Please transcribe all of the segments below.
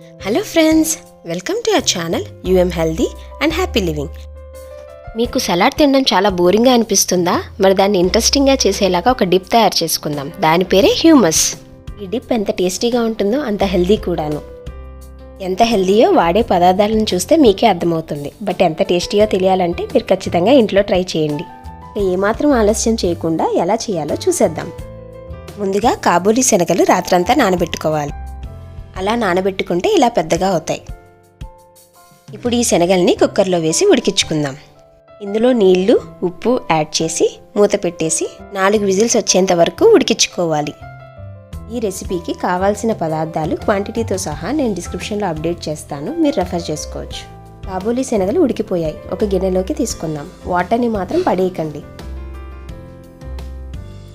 Hello friends welcome to our channel UM healthy and happy living మీకు salad తినడం చాలా బోరింగ్గా అనిపిస్తుందా? మరి దాన్ని ఇంట్రెస్టింగ్గా చేసేలాగా ఒక డిప్ తయారు చేసుకుందాం. దాని పేరే హ్యూమస్ ఈ డిప్ ఎంత టేస్టీగా ఉంటుందో అంత హెల్దీ కూడాను. ఎంత హెల్దీయో వాడే పదార్థాలను చూస్తే మీకే అర్థమవుతుంది. బట్ ఎంత టేస్టీయో తెలియాలంటే మీరు ఖచ్చితంగా ఇంట్లో ట్రై చేయండి. ఏమాత్రం ఆలస్యం చేయకుండా ఎలా చేయాలో చూసేద్దాం. ముందుగా కాబూలీ శనగలు రాత్రంతా నానబెట్టుకోవాలి. అలా నానబెట్టుకుంటే ఇలా పెద్దగా అవుతాయి. ఇప్పుడు ఈ శనగల్ని కుక్కర్లో వేసి ఉడికించుకుందాం. ఇందులో నీళ్ళు ఉప్పు యాడ్ చేసి మూత పెట్టేసి నాలుగు విజిల్స్ వచ్చేంత వరకు ఉడికించుకోవాలి. ఈ రెసిపీకి కావాల్సిన పదార్థాలు క్వాంటిటీతో సహా నేను డిస్క్రిప్షన్లో అప్డేట్ చేస్తాను. మీరు రెఫర్ చేసుకోవచ్చు. కాబూలీ శనగలు ఉడికిపోయాయి. ఒక గిన్నెలోకి తీసుకుందాం. వాటర్ని మాత్రం పడేయకండి.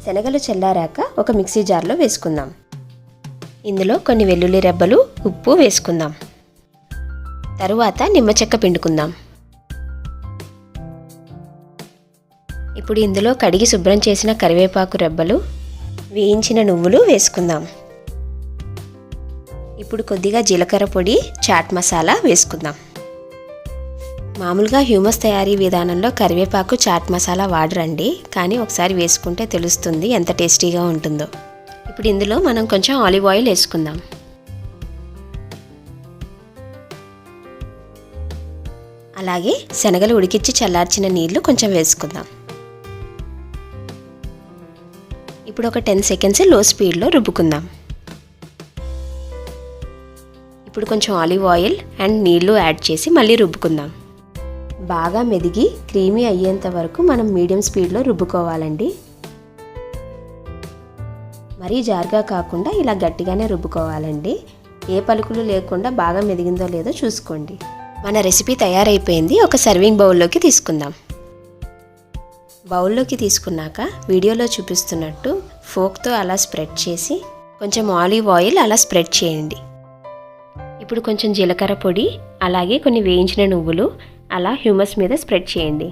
శనగలు చల్లారాక ఒక మిక్సీ జార్లో వేసుకుందాం. ఇందులో కొన్ని వెల్లుల్లి రెబ్బలు ఉప్పు వేసుకుందాం. తరువాత నిమ్మ చెక్క పిండుకుందాం. ఇప్పుడు ఇందులో కడిగి శుభ్రం చేసిన కరివేపాకు రెబ్బలు వేయించిన నువ్వులు వేసుకుందాం. ఇప్పుడు కొద్దిగా జీలకర్ర పొడి చాట్ మసాలా వేసుకుందాం. మామూలుగా హ్యూమస్ తయారీ విధానంలో కరివేపాకు చాట్ మసాలా వాడరండి కానీ ఒకసారి వేసుకుంటే తెలుస్తుంది ఎంత టేస్టీగా ఉంటుందో. ఇప్పుడు ఇందులో మనం కొంచెం ఆలివ్ ఆయిల్ వేసుకుందాం. అలాగే శనగలు ఉడికించి చల్లార్చిన నీళ్ళు కొంచెం వేసుకుందాం. ఇప్పుడు ఒక టెన్ సెకండ్స్లో స్పీడ్లో రుబ్బుకుందాం. ఇప్పుడు కొంచెం ఆలివ్ ఆయిల్ అండ్ నీళ్ళు యాడ్ చేసి మళ్ళీ రుబ్బుకుందాం. బాగా మెదిగి క్రీమీ అయ్యేంత వరకు మనం మీడియం స్పీడ్లో రుబ్బుకోవాలండి. మరీ జారుగా కాకుండా ఇలా గట్టిగానే రుబ్బుకోవాలండి. ఏ పలుకులు లేకుండా బాగా మెదిగిందో లేదో చూసుకోండి. మన రెసిపీ తయారైపోయింది. ఒక సర్వింగ్ బౌల్లోకి తీసుకుందాం. బౌల్లోకి తీసుకున్నాక వీడియోలో చూపిస్తున్నట్టు ఫోక్తో అలా స్ప్రెడ్ చేసి కొంచెం ఆలివ్ ఆయిల్ అలా స్ప్రెడ్ చేయండి. ఇప్పుడు కొంచెం జీలకర్ర పొడి అలాగే కొన్ని వేయించిన నువ్వులు అలా హ్యూమస్ మీద స్ప్రెడ్ చేయండి.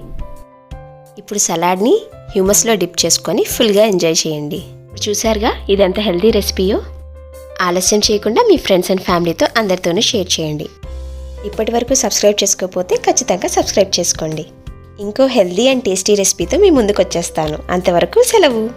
ఇప్పుడు సలాడ్ని హ్యూమస్లో డిప్ చేసుకొని ఫుల్గా ఎంజాయ్ చేయండి. చూసారుగా ఇది ఎంత హెల్తీ రెసిపీయో? ఆలస్యం చేయకుండా మీ ఫ్రెండ్స్ అండ్ ఫ్యామిలీతో అందరితోనూ షేర్ చేయండి. ఇప్పటి వరకు సబ్స్క్రైబ్ చేసుకోకపోతే ఖచ్చితంగా సబ్స్క్రైబ్ చేసుకోండి. ఇంకో హెల్దీ అండ్ టేస్టీ రెసిపీతో మీ ముందుకు వచ్చేస్తాను అంతవరకు సెలవు.